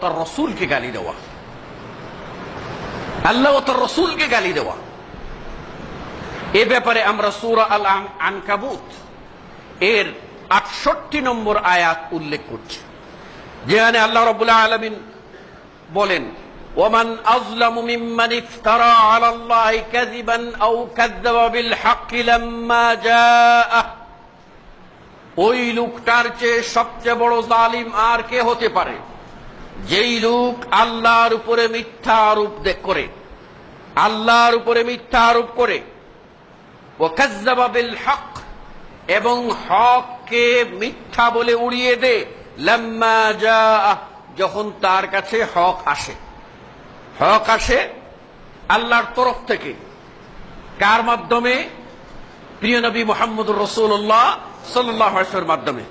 তার রসুলকে গালি দেওয়া। আল্লাহ তার রসুলকে গালি দেওয়া। এ ব্যাপারে আমরা সুরা আল আনকাবুত এর আটষট্টি নম্বর আয়াত উল্লেখ করছি। যেখানে আল্লাহ রবুল্লাহ আলমিন বলেন, ওমান ওই লোকটার চেয়ে সবচেয়ে বড় জালিম আর কে হতে পারে? যেই লোক আল্লাহর উপরে মিথ্যা আরোপ করে আল্লাহর উপরে মিথ্যা আরোপ করে ও বিল হক এবং হককে মিথ্যা বলে উড়িয়ে দে লাম্মা জাআহ, যখন তার কাছে হক আসে। হক আসে আল্লাহর তরফ থেকে। কার মাধ্যমে? প্রিয় নবী মোহাম্মদ রসুল্লাহ সাল্লামের মাধ্যমে।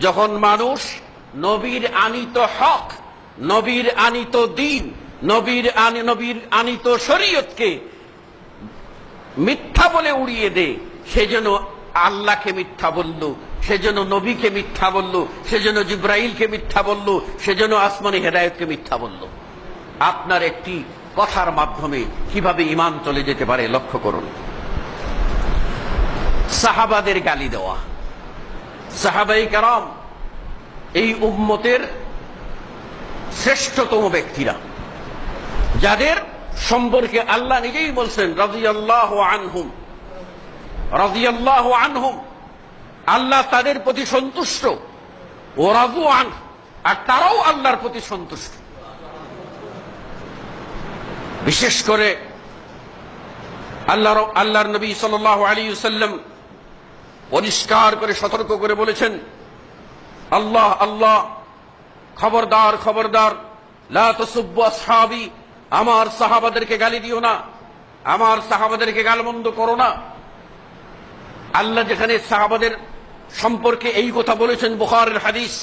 যখন মানুষ নবীর আনিত হক নবীর আনিত দিন, নবীর নবীর আনিত শরীয়তকে মিথ্যা বলে উড়িয়ে দে। সেজন্য আল্লাহকে মিথ্যা বলল সেজন্য নবীকে মিথ্যা বলল সেজন্য জিব্রাইলকে মিথ্যা বলল সেজন্য আসমানি হেদায়তকে মিথ্যা বলল। আপনার একটি কথার মাধ্যমে কীভাবে ইমান চলে যেতে পারে লক্ষ্য করুন। সাহাবাদের গালি দেওয়া। সাহাবাই কারাম এই উম্মতের শ্রেষ্ঠতম ব্যক্তিরা, যাদের সম্পর্কে আল্লাহ নিজেই বলছেন রাজিয়াল্লাহ আনহুম রাজিয়াল্লাহ আনহুম, আল্লাহ তাদের প্রতি সন্তুষ্ট, ও রাজু আন, আর তারাও আল্লাহর প্রতি সন্তুষ্ট। বিশেষ করে আল্লাহ আল্লাহর নবী সাল আলী সাল্লাম পরিষ্কার করে সতর্ক করে বলেছেন, আল্লাহ আল্লাহ খবরদার খবরদার। লা তসুব্বু আসহাবি, আমার সাহাবাদেরকে গালি দিও না। আমার সাহাবাদেরকে গালমন্দ করো না। আল্লাহ যেখানে সাহাবাদের সম্পর্কে এই কথা বলেছেন, বুখারের হাদিস,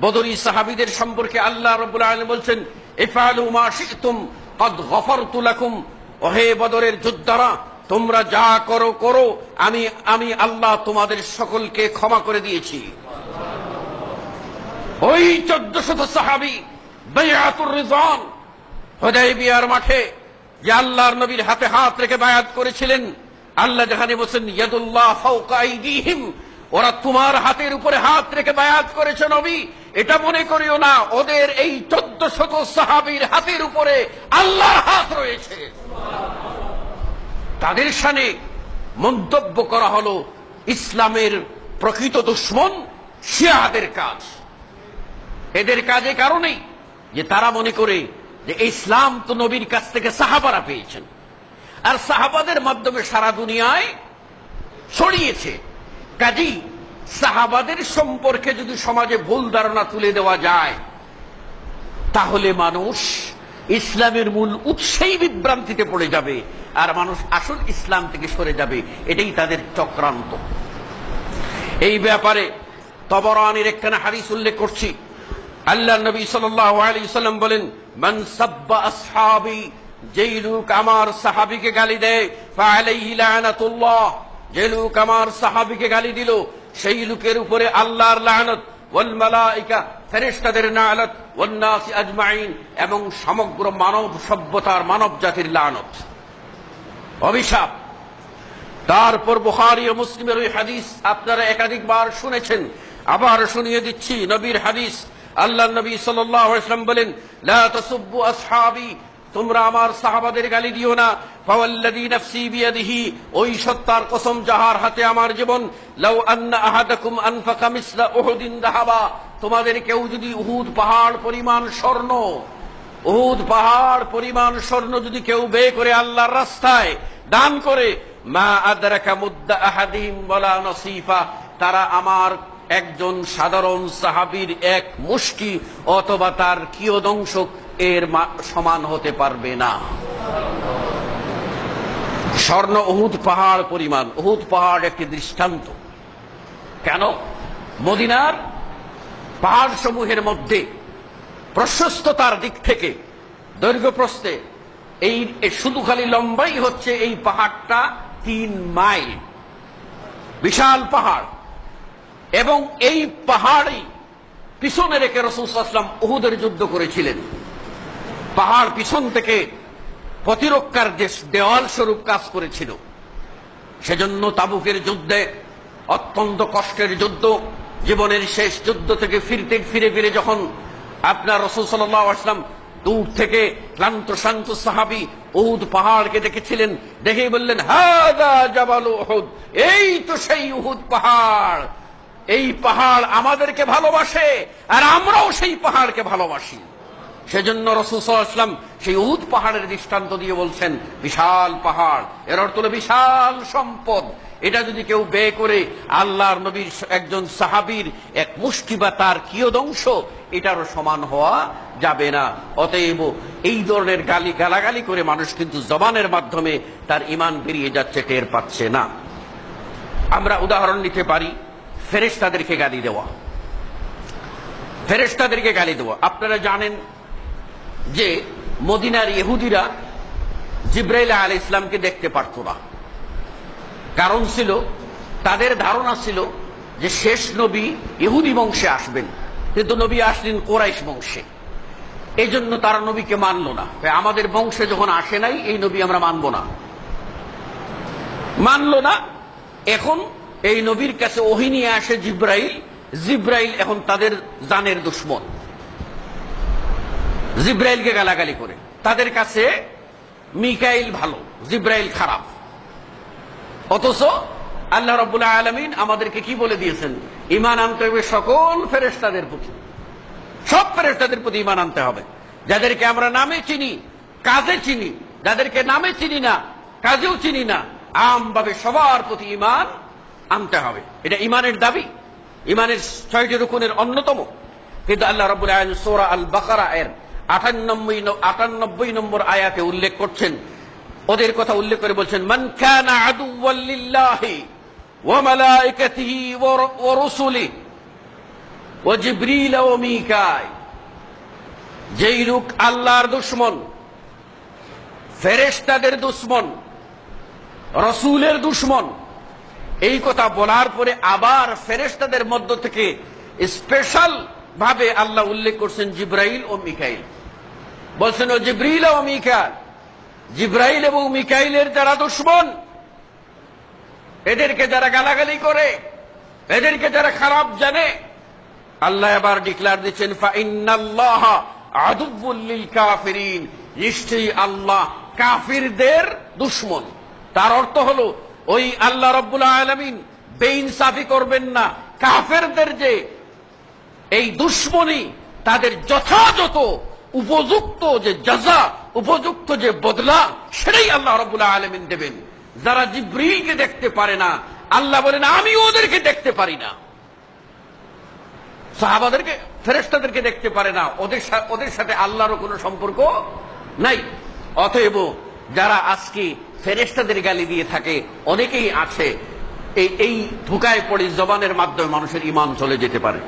বদরি সাহাবিদের সম্পর্কে আল্লাহ আলামিন বলছেন ওহে বদরের যোদ্ধারা, তোমরা যা করো করো। আমি আমি আল্লাহ তোমাদের সকলকে ক্ষমা করে দিয়েছি। ওই চোদ্দ শত সাহাবি বেয়াতুর রিজওয়ান, হুদাইবিয়ার মাঠে যে আল্লাহর নবীর হাতে হাত রেখে বায়াত করেছিলেন আল্লাহ যেখানে বলছেন ইয়াদুল্লাহ ওরা তোমার হাতের উপরে হাত রেখে বায়াত করেছে নবী। এটা মনে করিও না, ওদের এই চোদ্দ শত সাহাবির হাতের উপরে আল্লাহর হাত রয়েছে। তাদের সানে মন্তব্য করা হলো, ইসলামের প্রকৃত দুশ্মন শিয়াদের কাজ। এদের কাজে কারণেই যে তারা মনে করে যে ইসলাম তো নবীর কাছ থেকে সাহাবারা পেয়েছেন। আর সাহাবাদের মাধ্যমে সারা দুনিয়ায় ছড়িয়েছে। কাজী সাহাবাদের সম্পর্কে যদি সমাজে ভুল ধারণা তুলে দেওয়া যায়, তাহলে মানুষ ইসলামের মূল উৎসেই বিভ্রান্তিতে পড়ে যাবে আর মানুষ আসল ইসলাম থেকে সরে যাবে, এটাই তাদের চক্রান্ত। এই ব্যাপারে তবরানির একখানা হাদিস উল্লেখ করছি। আল্লাহ নবী সাল্লাম বলেন, মান সাব্বা আসহাবি, যেই লোক আমার সাহাবিকে গালি দেয় যে লোক আমার সাহাবিকে গালি দিল, সেই লোকের উপরে আল্লাহর লানত, ওয়াল মালাইকা, ফেরেশতাদের লানত আজমাইন এবং সমগ্র মানব সভ্যতার মানব জাতির লানত। অভিশাপ। তারপর বুখারী ও মুসলিমের ওই হাদিস আপনারা একাধিকবার শুনেছেন। আবার শুনিয়ে দিচ্ছি নবীর হাদিস। আল্লাহ নবী সাল্লাম বলেন তোমরা আমার সাহাবাদের গালি দিও না। কসম হাতে আমার জীবন। লাউ তোমাদের কেউ যদি উহুদ পাহাড় পরিমাণ স্বর্ণ, উহুদ পাহাড় পরিমাণ স্বর্ণ যদি কেউ বে করে আল্লাহর রাস্তায় দান করে, মা আদরাকা মুদ্দা আহাদিম বলা নসিফা, তারা আমার একজন সাধারণ সাহাবীর এক মুষ্টি অথবা তার কিয়দংশ এর সমান হতে পারবে না। স্বর্ণ উহুদ পাহাড় পরিমাণ। উহুদ পাহাড় একটি দৃষ্টান্ত। কেন? মদিনার পাহাড় সমূহের মধ্যে প্রশস্ততার দিক থেকে দৈর্ঘ্য প্রস্থে এই শুধু খালি লম্বাই হচ্ছে এই পাহাড়টা তিন মাইল। বিশাল পাহাড়। এবং এই পাহাড়ই পিছনে রেখে রসুলাম উহুদের যুদ্ধ করেছিলেন। পাহাড় পিছন থেকে প্রতিরক্ষার যে দেওয়াল স্বরূপ কাজ করেছিল, সেজন্য তাবুকের যুদ্ধে, অত্যন্ত কষ্টের যুদ্ধ, জীবনের শেষ যুদ্ধ থেকে ফিরতে ফিরে ফিরে যখন আপনার রসুল সাল্লাম দূর থেকে ক্লান্ত, শান্ত সাহাবি উহুদ পাহাড়কে দেখেছিলেন, দেখেই বললেন হাদা জাবাল উহুদ, এই তো সেই উহুদ পাহাড় এই পাহাড় আমাদেরকে ভালোবাসে, আর আমরাও সেই পাহাড়কে ভালোবাসি। সেজন্য রসুলাম সেই উদ পাহাড়ের দৃষ্টান্ত দিয়ে বলছেন, বিশাল পাহাড়, এর অর্থ হলো বিশাল সম্পদ। এটা যদি কেউ ব্যয় করে আল্লাহর নবীর একজন সাহাবীর এক মুষ্টি বা তার কিয়দংশ, এটারও সমান হওয়া যাবে না। অতএব এই ধরনের গালি গালাগালি করে মানুষ কিন্তু জবানের মাধ্যমে তার ইমান বেরিয়ে যাচ্ছে, টের পাচ্ছে না। আমরা উদাহরণ নিতে পারি ফেরেশতাদেরকে গালি দেওয়া। ফেরেশতাদেরকে গালি দেওয়া। আপনারা জানেন যে মদিনার ইহুদিরা জিব্রাইল আল ইসলামকে দেখতে পারত না। কারণ ছিল, তাদের ধারণা ছিল যে শেষ নবী ইহুদি বংশে আসবেন। কিন্তু নবী আসলেন কোরাইশ বংশে। এই জন্য তারা নবীকে মানল না। আমাদের বংশে যখন আসে নাই, এই নবী আমরা মানব না। মানল না, এখন এই নবীর কাছে ওহি নিয়ে আসে জিব্রাইল। জিব্রাইল এখন তাদের জানের দুশ্মন। জিব্রাইলকে গালাগালি করে। তাদের কাছে মিকাইল ভালো, জিব্রাইল খারাপ। অথচ আল্লাহ রবুল্লাহ আলমিন আমাদেরকে কি বলে দিয়েছেন? ইমান আনতে হবে সকল ফেরেস্তাদের প্রতি। সব ফেরেস্তাদের প্রতি ইমান আনতে হবে। যাদেরকে আমরা নামে চিনি, কাজে চিনি, যাদেরকে নামে চিনি না, কাজেও চিনি না, আমভাবে সবার প্রতি ইমান আনতে হবে। এটা ইমানের দাবি। ইমানের ছয়টি রুকুনের অন্যতম। কিন্তু আল্লাহ আলম সোরা আল বাকারা এর আটানব্বই আটানব্বই নম্বর আয়াতে উল্লেখ করছেন। ওদের কথা উল্লেখ করে বলছেন, মান কানা মিকাই যেই লোক আল্লাহর দুশ্মন, ফেরেশতাদের দুশ্মন, রসুলের দুশ্মন এই কথা বলার পরে আবার ফেরেস্তাদের মধ্য থেকে স্পেশাল ভাবে আল্লাহ উল্লেখ করছেন জিব্রাইল ও মিকাইল। বলছেন, ও জিব্রিল ও মিকাইল, জিব্রাইল এবং মিকাইলের যারা দুশ্মন, এদেরকে যারা গালাগালি করে, এদেরকে যারা খারাপ জানে, আল্লাহ এবার ডিক্লার দিচ্ছেন ফাইনাল্লাহ আদুবুল্লিল কাফিরিন। নিশ্চয়ই আল্লাহ কাফিরদের দুশ্মন। তার অর্থ হলো ওই আল্লাহ রব্বুল আলমিন বেইনসাফি করবেন না। কাফেরদের যে এই দুশ্মনী, তাদের যথাযথ, উপযুক্ত যে জাজা উপযুক্ত যে বদলা, সেটাই আল্লাহ রবুল্লাহ আলমিন দেবেন। যারা জিব্রিলকে দেখতে পারে না, আল্লাহ বলেন, আমি ওদেরকে দেখতে পারি না। সাহাবাদেরকে ফেরেস্তাদেরকে দেখতে পারে না। ওদের ওদের সাথে আল্লাহরও কোনো সম্পর্ক নাই। অতএব যারা আজকে ফেরেস্তাদের গালি দিয়ে থাকে, অনেকেই আছে, এই ধোকায় পড়ে জবানের মাধ্যমে মানুষের ইমান চলে যেতে পারে।